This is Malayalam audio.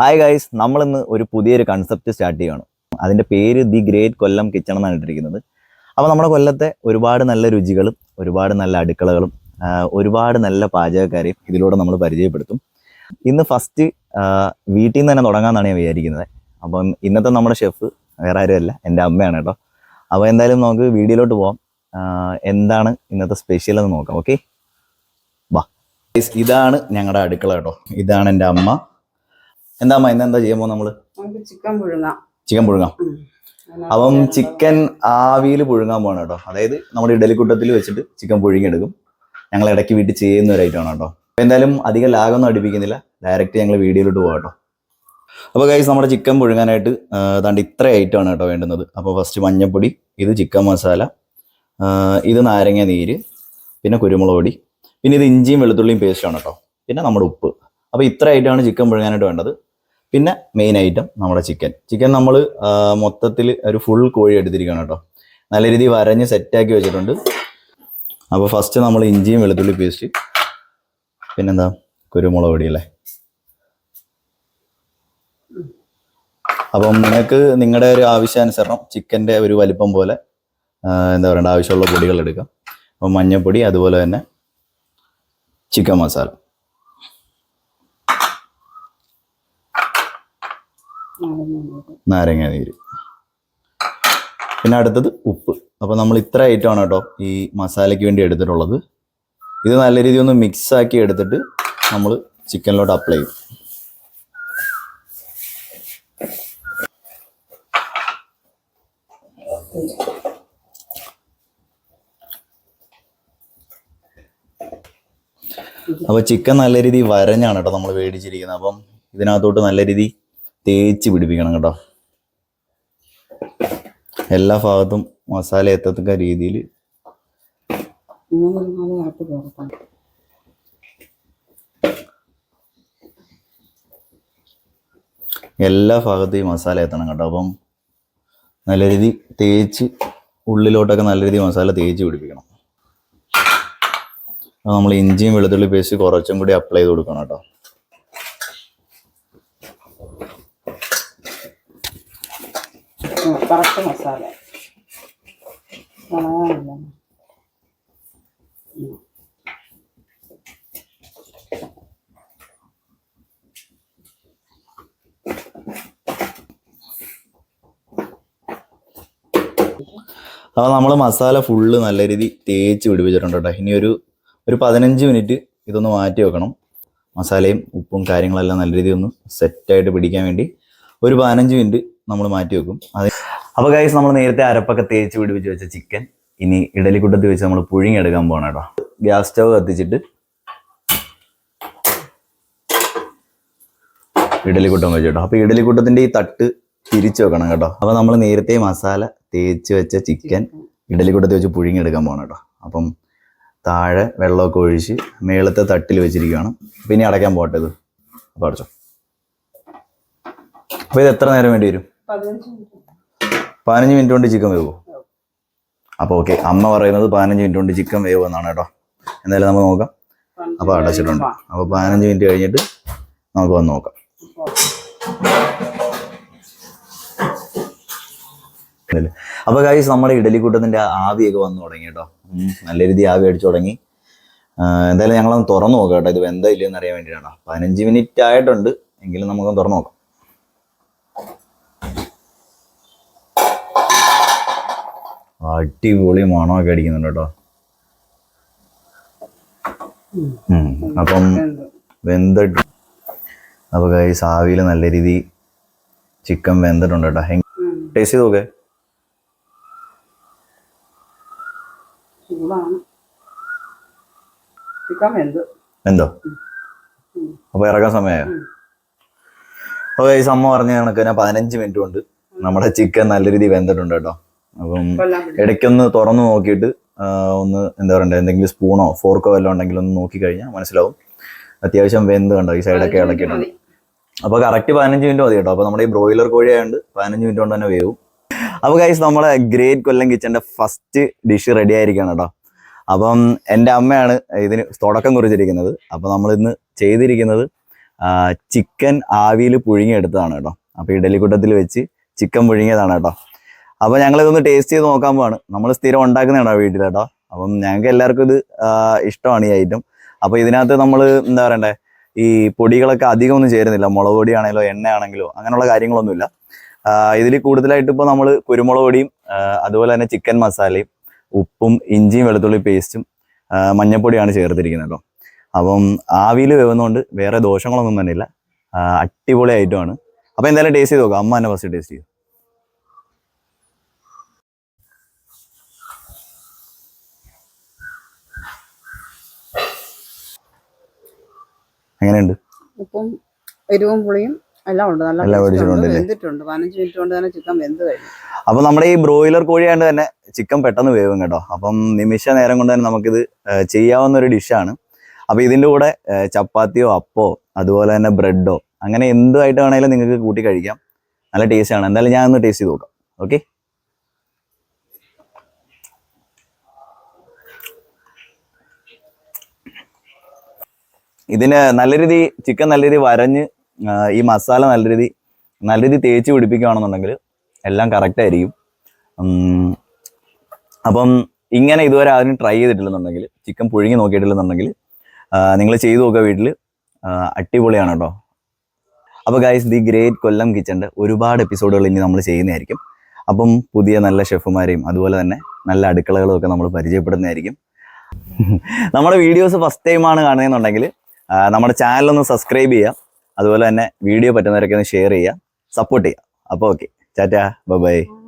ഹായ് ഗൈസ് നമ്മളിന്ന് ഒരു പുതിയൊരു കൺസെപ്റ്റ് സ്റ്റാർട്ട് ചെയ്യുകയാണ് അതിന്റെ പേര് ദി ഗ്രേറ്റ് കൊല്ലം കിച്ചൺ എന്നാണ് ഇട്ടിരിക്കുന്നത്. അപ്പോൾ നമ്മുടെ കൊല്ലത്തെ ഒരുപാട് നല്ല രുചികളും ഒരുപാട് നല്ല അടുക്കളകളും ഒരുപാട് നല്ല പാചകക്കാരെയും ഇതിലൂടെ നമ്മൾ പരിചയപ്പെടുത്തും. ഇന്ന് ഫസ്റ്റ് വീട്ടിൽ നിന്ന് തന്നെ തുടങ്ങാമെന്നാണ് ഞാൻ വിചാരിക്കുന്നത്. അപ്പം ഇന്നത്തെ നമ്മുടെ ഷെഫ് വേറെ ആരുമല്ല എന്റെ അമ്മയാണ് കേട്ടോ. അപ്പോൾ എന്തായാലും നമുക്ക് വീഡിയോയിലോട്ട് പോവാം. എന്താണ് ഇന്നത്തെ സ്പെഷ്യൽ എന്ന് നോക്കാം ഓക്കെ വാ. ഇതാണ് ഞങ്ങളുടെ അടുക്കള കേട്ടോ. ഇതാണ് എന്റെ അമ്മ. എന്താ ഇന്ന് എന്താ ചെയ്യാൻ പോകുന്നത് നമ്മൾ? ചിക്കൻ പുഴുങ്ങാം. ചിക്കൻ പുഴുങ്ങാം. അപ്പം ചിക്കൻ ആവിയിൽ പുഴുങ്ങാൻ പോകണം കേട്ടോ. അതായത് നമ്മുടെ ഇഡലിക്കൂട്ടത്തിൽ വെച്ചിട്ട് ചിക്കൻ പുഴുങ്ങിയെടുക്കും. ഞങ്ങൾ ഇടയ്ക്ക് വീട്ടിൽ ചെയ്യുന്ന ഒരു ഐറ്റമാണ് കേട്ടോ. അപ്പം എന്തായാലും അധികം ലാഗൊന്നും അടിപ്പിക്കുന്നില്ല. ഡയറക്റ്റ് ഞങ്ങൾ വീഡിയോയിലോട്ട് പോകാം കേട്ടോ. അപ്പോൾ കൈസ് നമ്മുടെ ചിക്കൻ പുഴുങ്ങാനായിട്ട് ഏതാണ്ട് ഇത്ര ഐറ്റമാണ് കേട്ടോ വേണ്ടുന്നത്. അപ്പോൾ ഫസ്റ്റ് മഞ്ഞപ്പൊടി ഇത് ചിക്കൻ മസാല ഇത് നാരങ്ങ നീര് പിന്നെ കുരുമുളക് പൊടി പിന്നെ ഇത് ഇഞ്ചിയും വെളുത്തുള്ളിയും പേസ്റ്റാണ് കേട്ടോ. പിന്നെ നമ്മുടെ ഉപ്പ്. അപ്പോൾ ഇത്ര ഐറ്റമാണ് ചിക്കൻ പുഴുങ്ങാനായിട്ട് വേണ്ടത്. പിന്നെ മെയിൻ ഐറ്റം നമ്മുടെ ചിക്കൻ ചിക്കൻ നമ്മൾ മൊത്തത്തിൽ ഒരു ഫുൾ കോഴി എടുത്തിരിക്കുകയാണ് കേട്ടോ. നല്ല രീതിയിൽ വരഞ്ഞ് സെറ്റാക്കി വെച്ചിട്ടുണ്ട്. അപ്പോൾ ഫസ്റ്റ് നമ്മൾ ഇഞ്ചിയും വെളുത്തുള്ളി പേസ്റ്റ് പിന്നെന്താ? കുരുമുളക് പൊടി അല്ലേ? അപ്പം നിങ്ങൾക്ക് നിങ്ങളുടെ ഒരു ആവശ്യാനുസരണം ചിക്കന്റെ ഒരു വലിപ്പം പോലെ എന്താ പറയണ്ട ആവശ്യമുള്ള പൊടികൾ എടുക്കാം. അപ്പം മഞ്ഞൾപ്പൊടി അതുപോലെ തന്നെ ചിക്കൻ മസാല നാരങ്ങ നീര് പിന്നെ അടുത്തത് ഉപ്പ്. അപ്പോൾ നമ്മൾ ഇത്ര ഐറ്റമാണ് കേട്ടോ ഈ മസാലയ്ക്ക് വേണ്ടി എടുത്തിട്ടുള്ളത്. ഇത് നല്ല രീതിയിൽ ഒന്ന് മിക്സ് ആക്കി എടുത്തിട്ട് നമ്മൾ ചിക്കനിലോട്ട് അപ്ലൈ ചെയ്യും. അപ്പോൾ ചിക്കൻ നല്ല രീതിയിൽ വരഞ്ഞാണ് കേട്ടോ നമ്മൾ മേടിച്ചിരിക്കുന്നത് അപ്പം ഇതിനകത്തോട്ട് നല്ല രീതി തേച്ച് പിടിപ്പിക്കണം കേട്ടോ. എല്ലാ ഭാഗത്തും മസാല എത്തത്തക്ക രീതിയിൽ എല്ലാ ഭാഗത്തും ഈ മസാല എത്തണം കേട്ടോ. അപ്പം നല്ല രീതി തേച്ച് ഉള്ളിലോട്ടൊക്കെ നല്ല രീതി മസാല തേച്ച് പിടിപ്പിക്കണം. നമ്മൾ ഇഞ്ചിയും വെളുത്തുള്ളി പേസ്റ്റ് കുറച്ചും കൂടി അപ്ലൈ ചെയ്ത് കൊടുക്കണം കേട്ടോ. കറക്റ്റ് മസാല. അപ്പോൾ നമ്മൾ മസാല ഫുള്ള് നല്ല രീതി തേച്ച് പിടിപ്പിച്ചിട്ടുണ്ട് കേട്ടോ. ഇനി ഒരു ഒരു പതിനഞ്ച് മിനിറ്റ് ഇതൊന്ന് മാറ്റി വെക്കണം. മസാലയും ഉപ്പും കാര്യങ്ങളെല്ലാം നല്ല രീതിയിൽ ഒന്ന് സെറ്റായിട്ട് പിടിക്കാൻ വേണ്ടി. ഒരു പതിനഞ്ച് മിനിറ്റ് നമ്മൾ മാറ്റി വെക്കും. അത് അപ്പോൾ ഗൈസ് നമ്മൾ നേരത്തെ അരപ്പൊക്കെ തേച്ച് പിടിപ്പിച്ച് വെച്ച ചിക്കൻ ഇനി ഇഡലിക്കുട്ടത്തിൽ വെച്ച് നമ്മൾ പുഴുങ്ങിയെടുക്കാൻ പോകണം കേട്ടോ ഗ്യാസ് സ്റ്റവ് കത്തിച്ചിട്ട് ഇഡലിക്കുട്ടം വെച്ച് കേട്ടോ അപ്പോൾ ഇഡലിക്കുട്ടത്തിന്റെ ഈ തട്ട് തിരിച്ചു വെക്കണം കേട്ടോ. അപ്പോൾ നമ്മൾ നേരത്തെ മസാല തേച്ച് വെച്ച ചിക്കൻ ഇഡലിക്കുട്ടത്തിൽ വെച്ച് പുഴുങ്ങി എടുക്കാൻ പോകണം കേട്ടോ അപ്പം താഴെ വെള്ളമൊക്കെ ഒഴിച്ച് മേളത്തെ തട്ടിൽ വെച്ചിരിക്കുകയാണ്. അപ്പം ഇനി അടയ്ക്കാൻ പോട്ടെ ഇത്. അപ്പോൾ അടച്ചോ. അപ്പോൾ ഇത് എത്ര നേരം വേണ്ടി വരും? പതിനഞ്ച് മിനിറ്റ്. കൊണ്ട് ചിക്കൻ വേവോ? അപ്പോൾ ഓക്കെ അമ്മ പറയുന്നത് പതിനഞ്ച് മിനിറ്റ് കൊണ്ട് ചിക്കൻ വേവ് എന്നാണ് കേട്ടോ. എന്തായാലും നമുക്ക് നോക്കാം. അപ്പോൾ അടച്ചിട്ടുണ്ട്. അപ്പോൾ പതിനഞ്ച് മിനിറ്റ് കഴിഞ്ഞിട്ട് നമുക്ക് വന്ന് നോക്കാം. അപ്പോൾ ഗൈസ് നമ്മുടെ ഇഡലിക്കൂട്ടത്തിന്റെ ആവിയൊക്കെ വന്നു തുടങ്ങി കേട്ടോ. നല്ല രീതി ആവി അടിച്ചു തുടങ്ങി. എന്തായാലും ഞങ്ങളൊന്ന് തുറന്നു നോക്കാം കേട്ടോ. ഇത് വെന്തോ ഇല്ലയെന്ന് അറിയാൻ വേണ്ടിയിട്ടാണ് പതിനഞ്ച് മിനിറ്റ് ആയിട്ടുണ്ട്. എങ്കിലും നമുക്കൊന്ന് തുറന്നു നോക്കാം. അടിപൊളി മണമൊക്കെ അടിക്കുന്നുണ്ട് കേട്ടോ. അപ്പം വെന്തിട്ട് അപ്പോൾ ഗൈസ് ആവിയിൽ നല്ല രീതി ചിക്കൻ വെന്തിട്ടുണ്ട് കേട്ടോ. ടേസ്റ്റ് ചെയ്ത് നോക്കേ. എന്തോ അപ്പോൾ ഇറക്കാൻ സമയമായോ? അപ്പോൾ ഈ അമ്മ പറഞ്ഞ കണക്ക് തന്നെ പതിനഞ്ച് മിനിറ്റ് കൊണ്ട് നമ്മുടെ ചിക്കൻ നല്ല രീതി വെന്തിട്ടുണ്ട് കേട്ടോ. അപ്പം ഇടയ്ക്കൊന്ന് തുറന്നു നോക്കിയിട്ട് ഒന്ന് എന്താ പറയണ്ടേ എന്തെങ്കിലും സ്പൂണോ ഫോർക്കോ വല്ലതും ഉണ്ടെങ്കിൽ ഒന്ന് നോക്കി കഴിഞ്ഞാൽ മനസ്സിലാവും. അത്യാവശ്യം വെന്ത് കണ്ടോ ഈ സൈഡൊക്കെ ഇളക്കിയിട്ടുണ്ട്. അപ്പോൾ കറക്റ്റ് പതിനഞ്ച് മിനിറ്റ് മതി കേട്ടോ. അപ്പോൾ നമ്മുടെ ഈ ബ്രോയിലർ കോഴി ആയതുകൊണ്ട് പതിനഞ്ച് മിനിറ്റ് കൊണ്ട് തന്നെ വേവും. അപ്പോൾ ഗൈസ് നമ്മുടെ ഗ്രേറ്റ് കൊല്ലം കിച്ചന്റെ ഫസ്റ്റ് ഡിഷ് റെഡി ആയിരിക്കുകയാണ് കേട്ടോ. അപ്പം എന്റെ അമ്മയാണ് ഇതിന് തുടക്കം കുറിച്ചിരിക്കുന്നത്. അപ്പോൾ നമ്മൾ ഇന്ന് ചെയ്തിരിക്കുന്നത് ചിക്കൻ ആവിയിൽ പുഴുങ്ങിയെടുത്തതാണ് കേട്ടോ. അപ്പോൾ ഡൽഹിക്കൂട്ടത്തിൽ വെച്ച് ചിക്കൻ പുഴുങ്ങിയതാണ് കേട്ടോ. അപ്പോൾ ഞങ്ങളിതൊന്ന് ടേസ്റ്റ് ചെയ്ത് നോക്കാൻ പോവാണ്. നമ്മൾ സ്ഥിരം ഉണ്ടാക്കുന്നതാണോ വീട്ടിൽ കേട്ടോ അപ്പം ഞങ്ങൾക്ക് എല്ലാവർക്കും ഇത് ഇഷ്ടമാണ് ഈ ഐറ്റം അപ്പോൾ ഇതിനകത്ത് നമ്മൾ എന്താ പറയണ്ടേ? ഈ പൊടികളൊക്കെ അധികം ഒന്നും ചേരുന്നില്ല. മുളക് പൊടിയാണെങ്കിലോ എണ്ണയാണെങ്കിലോ അങ്ങനെയുള്ള കാര്യങ്ങളൊന്നുമില്ല. ഇതിൽ കൂടുതലായിട്ട് ഇപ്പോൾ നമ്മൾ കുരുമുളക് പൊടിയും അതുപോലെ തന്നെ ചിക്കൻ മസാലയും ഉപ്പും ഇഞ്ചിയും വെളുത്തുള്ളി പേസ്റ്റും മഞ്ഞപ്പൊടിയാണ് ചേർത്തിരിക്കുന്നത് കേട്ടോ. അപ്പം ആവിയിൽ വേവുന്നതുകൊണ്ട് വേറെ ദോഷങ്ങളൊന്നും തന്നെ ഇല്ല അടിപൊളി ഐറ്റമാണ് അപ്പോൾ എന്തായാലും ടേസ്റ്റ് ചെയ്ത് നോക്കാം. അമ്മ തന്നെ ഫസ്റ്റ് ടേസ്റ്റ് ചെയ്യും. എങ്ങനെയുണ്ട്? ഉപ്പും എരിവും പുളിയും എല്ലാം ഉണ്ട്. നല്ല. വെന്തിട്ടുണ്ട്. പതിനഞ്ച് മിനിറ്റ് കൊണ്ട് തന്നെ ചിക്കൻ വെന്ത് കഴിഞ്ഞു. അപ്പൊ നമ്മുടെ ഈ ബ്രോയിലർ കോഴിയാണ്ട് തന്നെ ചിക്കൻ പെട്ടെന്ന് വേവും കേട്ടോ. അപ്പം നിമിഷ നേരം കൊണ്ട് തന്നെ നമുക്കിത് ചെയ്യാവുന്ന ഒരു ഡിഷാണ് അപ്പൊ ഇതിന്റെ കൂടെ ചപ്പാത്തിയോ അപ്പോ അതുപോലെ തന്നെ ബ്രെഡോ അങ്ങനെ എന്തുമായിട്ട് വേണമെങ്കിലും നിങ്ങൾക്ക് കൂട്ടി കഴിക്കാം. നല്ല ടേസ്റ്റ് ആണ്. എന്തായാലും ഞാൻ ഒന്ന് ടേസ്റ്റ് ചെയ്ത് നോക്കാം. ഓക്കെ ഇതിന് നല്ല രീതി ചിക്കൻ നല്ല രീതി വരഞ്ഞ് ഈ മസാല നല്ല രീതി നല്ല രീതി തേച്ച് പിടിപ്പിക്കുകയാണെന്നുണ്ടെങ്കിൽ എല്ലാം കറക്റ്റ് ആയിരിക്കും. അപ്പം ഇങ്ങനെ ഇതുവരെ ആരും ട്രൈ ചെയ്തിട്ടില്ലെന്നുണ്ടെങ്കിൽ ചിക്കൻ പുഴുങ്ങി നോക്കിയിട്ടില്ലെന്നുണ്ടെങ്കിൽ നിങ്ങൾ ചെയ്തു നോക്കുക വീട്ടിൽ. അടിപൊളിയാണ് കേട്ടോ. അപ്പോൾ ഗൈസ് ദി ഗ്രേറ്റ് കൊല്ലം കിച്ചന്റെ ഒരുപാട് എപ്പിസോഡുകൾ ഇനി നമ്മൾ ചെയ്യുന്നതായിരിക്കും. അപ്പം പുതിയ നല്ല ഷെഫുമാരെയും അതുപോലെ തന്നെ നല്ല അടുക്കളകളും ഒക്കെ നമ്മൾ പരിചയപ്പെടുന്നതായിരിക്കും. നമ്മുടെ വീഡിയോസ് ഫസ്റ്റ് ടൈമാണ് കാണുന്നതെന്നുണ്ടെങ്കിൽ നമ്മുടെ ചാനലൊന്ന് സബ്സ്ക്രൈബ് ചെയ്യുക. അതുപോലെ തന്നെ വീഡിയോ പറ്റുന്നവരൊക്കെ ഒന്ന് ഷെയർ ചെയ്യുക. സപ്പോർട്ട് ചെയ്യുക. അപ്പോൾ ഓക്കെ. ചാറ്റാ ബൈ.